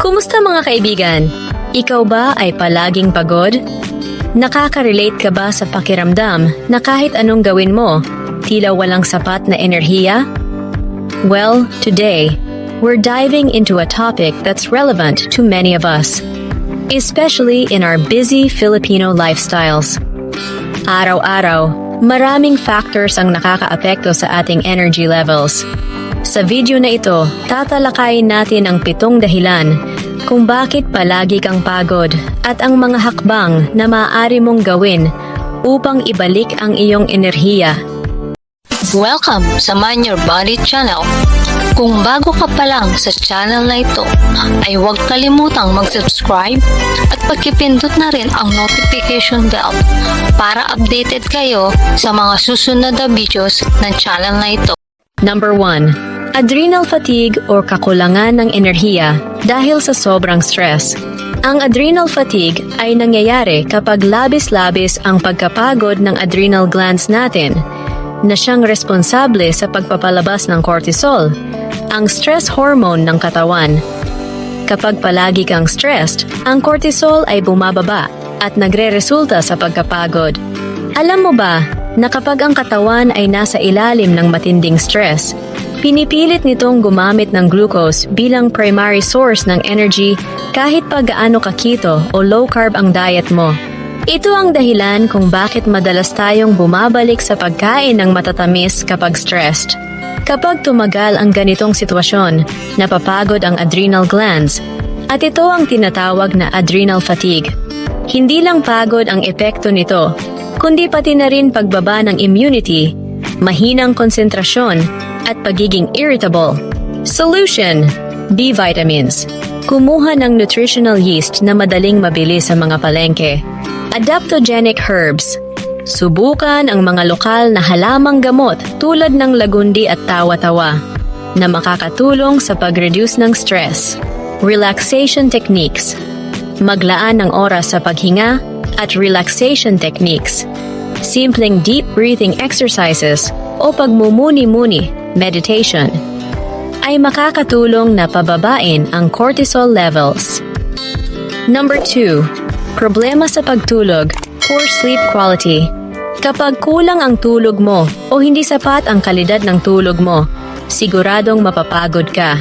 Kumusta mga kaibigan? Ikaw ba ay palaging pagod? Nakaka-relate ka ba sa pakiramdam na kahit anong gawin mo, tila walang sapat na enerhiya? Well, today, we're diving into a topic that's relevant to many of us, especially in our busy Filipino lifestyles. Araw-araw, maraming factors ang nakakaapekto sa ating energy levels. Sa video na ito, tatalakayin natin ang pitong dahilan kung bakit palagi kang pagod at ang mga hakbang na maaari mong gawin upang ibalik ang iyong enerhiya. Welcome sa Mind Your Body channel. Kung bago ka pa lang sa channel na ito, ay huwag kalimutang mag-subscribe at pagkipindot na rin ang notification bell para updated kayo sa mga susunod na videos ng channel na ito. Number 1. Adrenal fatigue o kakulangan ng enerhiya dahil sa sobrang stress. Ang adrenal fatigue ay nangyayari kapag labis-labis ang pagkapagod ng adrenal glands natin na siyang responsable sa pagpapalabas ng cortisol, ang stress hormone ng katawan. Kapag palagi kang stressed, ang cortisol ay bumababa at nagre-resulta sa pagkapagod. Alam mo ba na kapag ang katawan ay nasa ilalim ng matinding stress, pinipilit nitong gumamit ng glucose bilang primary source ng energy kahit pa gaano ka keto o low carb ang diet mo. Ito ang dahilan kung bakit madalas tayong bumabalik sa pagkain ng matatamis kapag stressed. Kapag tumagal ang ganitong sitwasyon, napapagod ang adrenal glands at ito ang tinatawag na adrenal fatigue. Hindi lang pagod ang epekto nito, kundi pati na rin pagbaba ng immunity, mahinang konsentrasyon at pagiging irritable. Solution: B vitamins. Kumuha ng nutritional yeast na madaling mabili sa mga palengke. Adaptogenic herbs. Subukan ang mga lokal na halamang gamot tulad ng lagundi at tawa-tawa na makakatulong sa pag-reduce ng stress. Relaxation techniques. Maglaan ng oras sa paghinga at relaxation techniques. Simpleng deep breathing exercises o pagmumuni-muni, meditation, ay makakatulong na pababain ang cortisol levels. Number 2. Problema sa pagtulog, poor sleep quality. Kapag kulang ang tulog mo o hindi sapat ang kalidad ng tulog mo, siguradong mapapagod ka.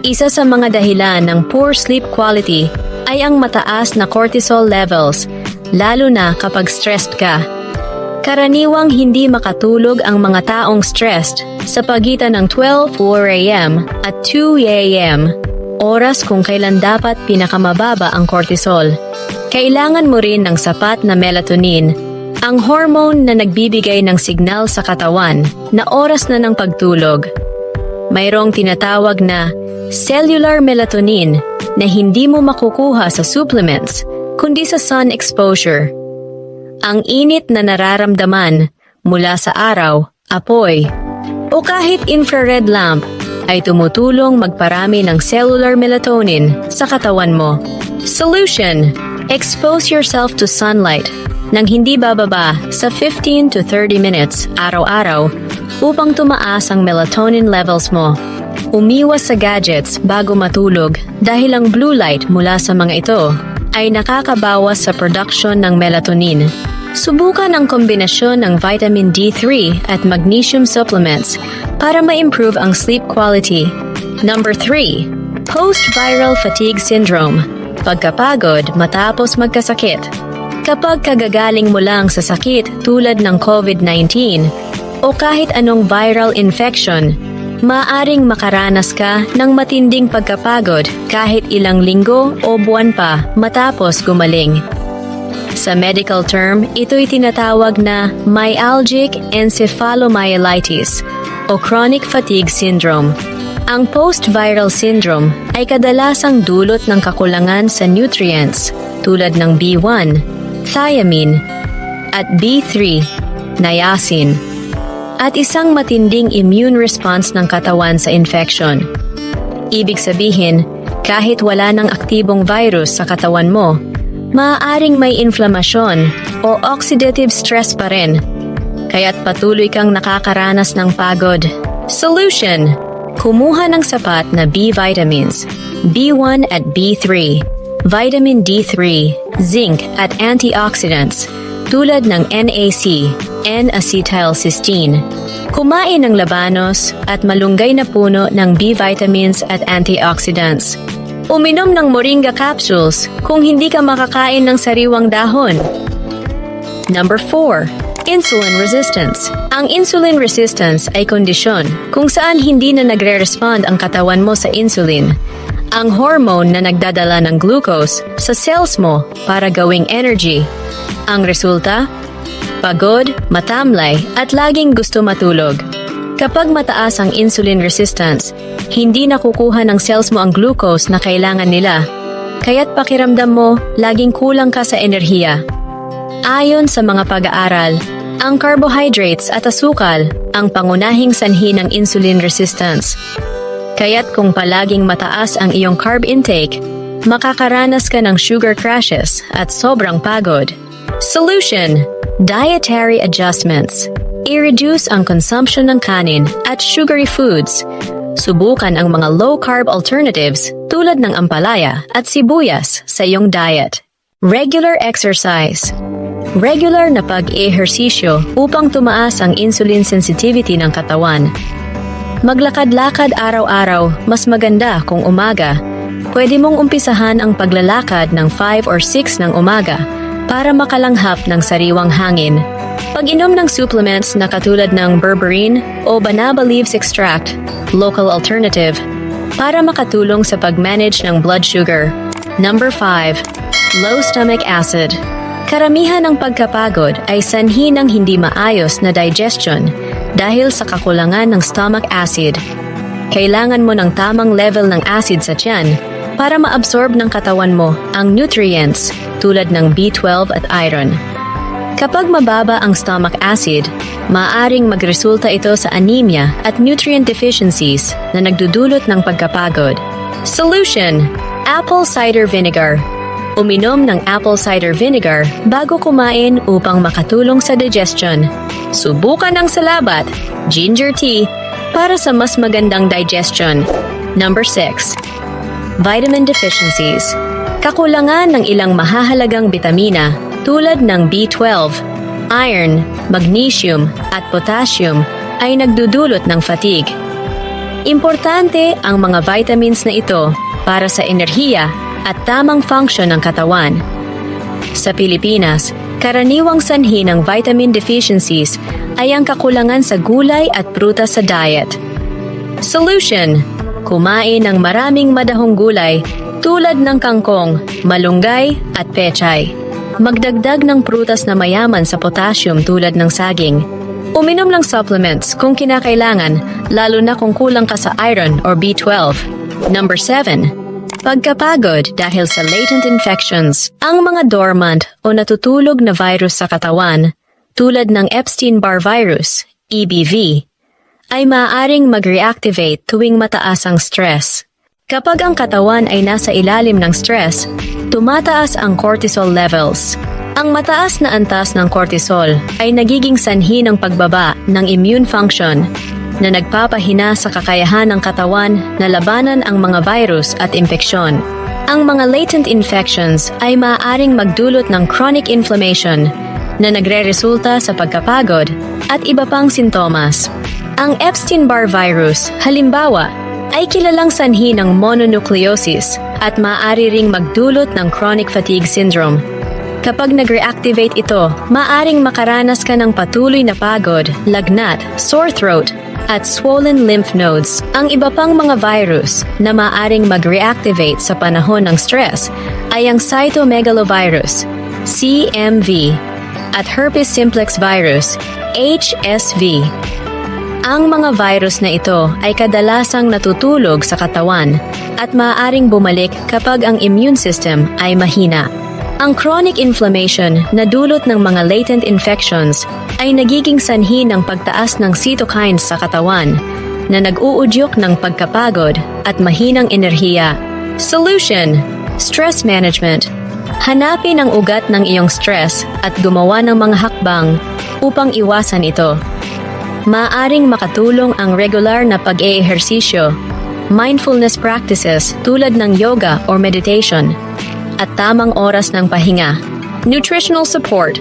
Isa sa mga dahilan ng poor sleep quality ay ang mataas na cortisol levels, lalo na kapag stressed ka. Karaniwang hindi makatulog ang mga taong stressed sa pagitan ng 12 a.m. at 2 a.m. Oras kung kailan dapat pinakamababa ang cortisol. Kailangan mo rin ng sapat na melatonin, ang hormone na nagbibigay ng signal sa katawan na oras na ng pagtulog. Mayroong tinatawag na cellular melatonin na hindi mo makukuha sa supplements kundi sa sun exposure. Ang init na nararamdaman mula sa araw, apoy, o kahit infrared lamp ay tumutulong magparami ng cellular melatonin sa katawan mo. Solution: Expose yourself to sunlight nang hindi bababa sa 15 to 30 minutes araw-araw upang tumaas ang melatonin levels mo. Umiwas sa gadgets bago matulog dahil ang blue light mula sa mga ito ay nakakabawas sa production ng melatonin. Subukan ang kombinasyon ng vitamin D3 at magnesium supplements para ma-improve ang sleep quality. Number 3. Post-viral fatigue syndrome. Pagkapagod matapos magkasakit. Kapag kagagaling mo lang sa sakit tulad ng COVID-19 o kahit anong viral infection, maaring makaranas ka ng matinding pagkapagod kahit ilang linggo o buwan pa matapos gumaling. Sa medical term, ito'y tinatawag na myalgic encephalomyelitis o chronic fatigue syndrome. Ang post-viral syndrome ay kadalasang dulot ng kakulangan sa nutrients tulad ng B1, thiamine, at B3, niacin, at isang matinding immune response ng katawan sa infection. Ibig sabihin, kahit wala ng aktibong virus sa katawan mo, maaaring may inflamasyon o oxidative stress pa rin, kaya't patuloy kang nakakaranas ng pagod. Solution: Kumuha ng sapat na B vitamins, B1 at B3, vitamin D3, zinc at antioxidants tulad ng NAC, N-acetylcysteine. Kumain ng labanos at malunggay na puno ng B vitamins at antioxidants. Uminom ng moringa capsules kung hindi ka makakain ng sariwang dahon. Number 4. Insulin resistance. Ang insulin resistance ay kondisyon kung saan hindi na nagre-respond ang katawan mo sa insulin. Ang hormone na nagdadala ng glucose sa cells mo para gawing energy. Ang resulta? Pagod, matamlay, at laging gusto matulog. Kapag mataas ang insulin resistance, hindi nakukuha ng cells mo ang glucose na kailangan nila. Kaya't pakiramdam mo, laging kulang ka sa enerhiya. Ayon sa mga pag-aaral, ang carbohydrates at asukal ang pangunahing sanhi ng insulin resistance. Kaya't kung palaging mataas ang iyong carb intake, makakaranas ka ng sugar crashes at sobrang pagod. Solution: Dietary adjustments. I-reduce ang consumption ng kanin at sugary foods. Subukan ang mga low-carb alternatives tulad ng ampalaya at sibuyas sa iyong diet. Regular exercise. Regular na pag-ehersisyo upang tumaas ang insulin sensitivity ng katawan. Maglakad-lakad araw-araw, mas maganda kung umaga. Pwede mong umpisahan ang paglalakad ng 5 or 6 ng umaga para makalanghap ng sariwang hangin. Pag-inom ng supplements na katulad ng berberine o banaba leaves extract, local alternative, para makatulong sa pag-manage ng blood sugar. Number 5. Low stomach acid. Karamihan ng pagkapagod ay sanhi ng hindi maayos na digestion dahil sa kakulangan ng stomach acid. Kailangan mo ng tamang level ng acid sa tiyan para maabsorb ng katawan mo ang nutrients tulad ng B12 at iron. Kapag mababa ang stomach acid, maaaring magresulta ito sa anemia at nutrient deficiencies na nagdudulot ng pagkapagod. Solution: Apple cider vinegar. Uminom ng apple cider vinegar bago kumain upang makatulong sa digestion. Subukan ang salabat, ginger tea, para sa mas magandang digestion. Number 6. Vitamin deficiencies. Kakulangan ng ilang mahahalagang bitamina tulad ng B12, iron, magnesium at potassium ay nagdudulot ng fatigue. Importante ang mga vitamins na ito para sa enerhiya at tamang function ng katawan. Sa Pilipinas, karaniwang sanhi ng vitamin deficiencies ay ang kakulangan sa gulay at prutas sa diet. Solution: Kumain ng maraming madahong gulay tulad ng kangkong, malunggay at pechay. Magdagdag ng prutas na mayaman sa potassium tulad ng saging. Uminom ng supplements kung kinakailangan, lalo na kung kulang ka sa iron or B12. Number 7. Pagkapagod dahil sa latent infections. Ang mga dormant o natutulog na virus sa katawan, tulad ng Epstein-Barr virus, EBV, ay maaaring mag-reactivate tuwing mataas ang stress. Kapag ang katawan ay nasa ilalim ng stress, tumataas ang cortisol levels. Ang mataas na antas ng cortisol ay nagiging sanhi ng pagbaba ng immune function na nagpapahina sa kakayahan ng katawan na labanan ang mga virus at impeksyon. Ang mga latent infections ay maaaring magdulot ng chronic inflammation na nagre-resulta sa pagkapagod at iba pang sintomas. Ang Epstein-Barr virus, halimbawa, ay kilalang sanhi ng mononucleosis at maaari ring magdulot ng chronic fatigue syndrome. Kapag nag-reactivate ito, maaring makaranas ka ng patuloy na pagod, lagnat, sore throat, at swollen lymph nodes. Ang iba pang mga virus na maaring mag-reactivate sa panahon ng stress ay ang cytomegalovirus, CMV, at herpes simplex virus, HSV. Ang mga virus na ito ay kadalasang natutulog sa katawan at maaaring bumalik kapag ang immune system ay mahina. Ang chronic inflammation na dulot ng mga latent infections ay nagiging sanhi ng pagtaas ng cytokines sa katawan na nag-uudyok ng pagkapagod at mahinang enerhiya. Solution: Stress management. Hanapin ang ugat ng iyong stress at gumawa ng mga hakbang upang iwasan ito. Maaring makatulong ang regular na pag-eehersisyo, mindfulness practices tulad ng yoga or meditation, at tamang oras ng pahinga. Nutritional support.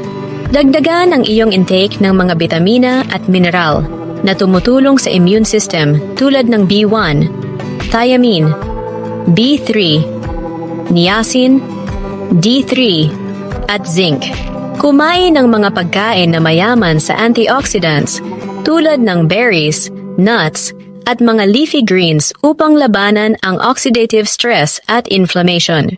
Dagdagan ang iyong intake ng mga bitamina at mineral na tumutulong sa immune system tulad ng B1, thiamine, B3, niacin, D3, at zinc. Kumain ng mga pagkain na mayaman sa antioxidants tulad ng berries, nuts, at mga leafy greens upang labanan ang oxidative stress at inflammation.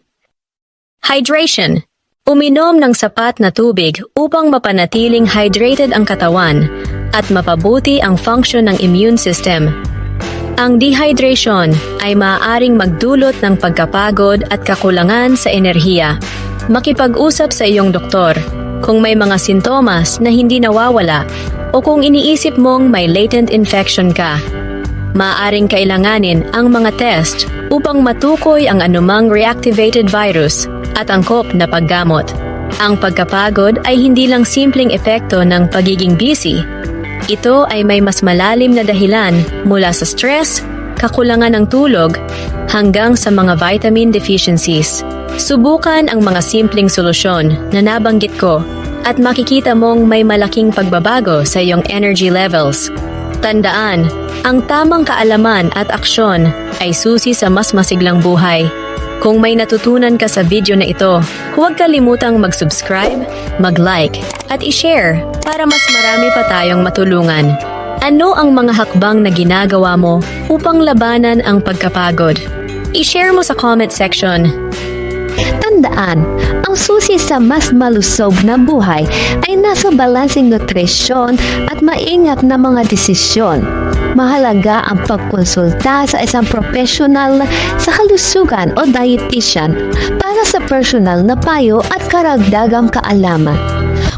Hydration. Uminom ng sapat na tubig upang mapanatiling hydrated ang katawan at mapabuti ang function ng immune system. Ang dehydration ay maaaring magdulot ng pagkapagod at kakulangan sa enerhiya. Makipag-usap sa iyong doktor kung may mga sintomas na hindi nawawala o kung iniisip mong may latent infection ka. Maaring kailanganin ang mga test upang matukoy ang anumang reactivated virus at angkop na paggamot. Ang pagkapagod ay hindi lang simpleng epekto ng pagiging busy. Ito ay may mas malalim na dahilan mula sa stress, kakulangan ng tulog, hanggang sa mga vitamin deficiencies. Subukan ang mga simpleng solusyon na nabanggit ko at makikita mong may malaking pagbabago sa iyong energy levels. Tandaan, ang tamang kaalaman at aksyon ay susi sa mas masiglang buhay. Kung may natutunan ka sa video na ito, huwag kalimutang mag-subscribe, mag-like, at i-share para mas marami pa tayong matulungan. Ano ang mga hakbang na ginagawa mo upang labanan ang pagkapagod? I-share mo sa comment section. Tandaan, ang susi sa mas malusog na buhay ay nasa balansing nutrisyon at maingat na mga desisyon. Mahalaga ang pagkonsulta sa isang profesional sa kalusugan o dietitian para sa personal na payo at karagdagang kaalaman.